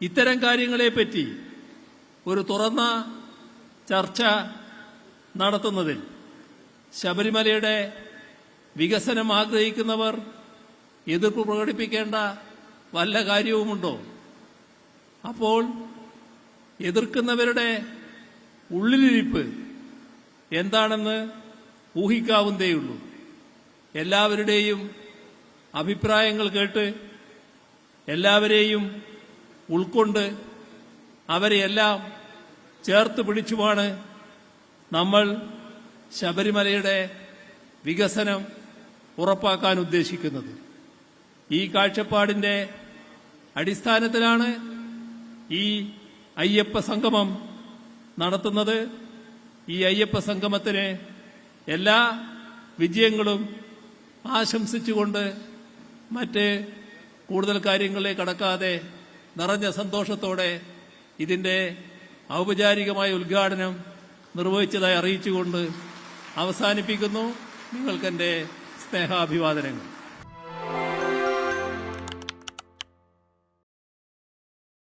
ഇത്തരം കാര്യങ്ങളെപ്പറ്റി ഒരു തുറന്ന ചർച്ച നടത്തുന്നതിൽ ശബരിമലയുടെ വികസനം ആഗ്രഹിക്കുന്നവർ എതിർപ്പ് പ്രകടിപ്പിക്കേണ്ട വല്ല കാര്യവുമുണ്ടോ? അപ്പോൾ എതിർക്കുന്നവരുടെ ഉള്ളിലിരിപ്പ് എന്താണെന്ന് ഊഹിക്കാവുന്നതേയുള്ളൂ. എല്ലാവരുടെയും അഭിപ്രായങ്ങൾ കേട്ട് എല്ലാവരെയും ഉൾക്കൊണ്ട് അവരെയെല്ലാം ചേർത്ത് പിടിച്ചുമാണ് നമ്മൾ ശബരിമലയുടെ വികസനം ഉറപ്പാക്കാൻ ഉദ്ദേശിക്കുന്നത്. ഈ കാഴ്ചപ്പാടിന്റെ അടിസ്ഥാനത്തിലാണ് ഈ അയ്യപ്പ സംഗമം നടത്തുന്നത്. ഈ അയ്യപ്പ സംഗമത്തിന് എല്ലാ വിജയങ്ങളും ആശംസിച്ചുകൊണ്ട് മറ്റ് കൂടുതൽ കാര്യങ്ങളിലേക്ക് കടക്കാതെ നിറഞ്ഞ സന്തോഷത്തോടെ ഇതിന്റെ ഔപചാരികമായ ഉദ്ഘാടനം നിർവഹിച്ചതായി അറിയിച്ചുകൊണ്ട് അവസാനിപ്പിക്കുന്നു. നിങ്ങൾക്കെന്റെ സ്നേഹാഭിവാദനങ്ങൾ.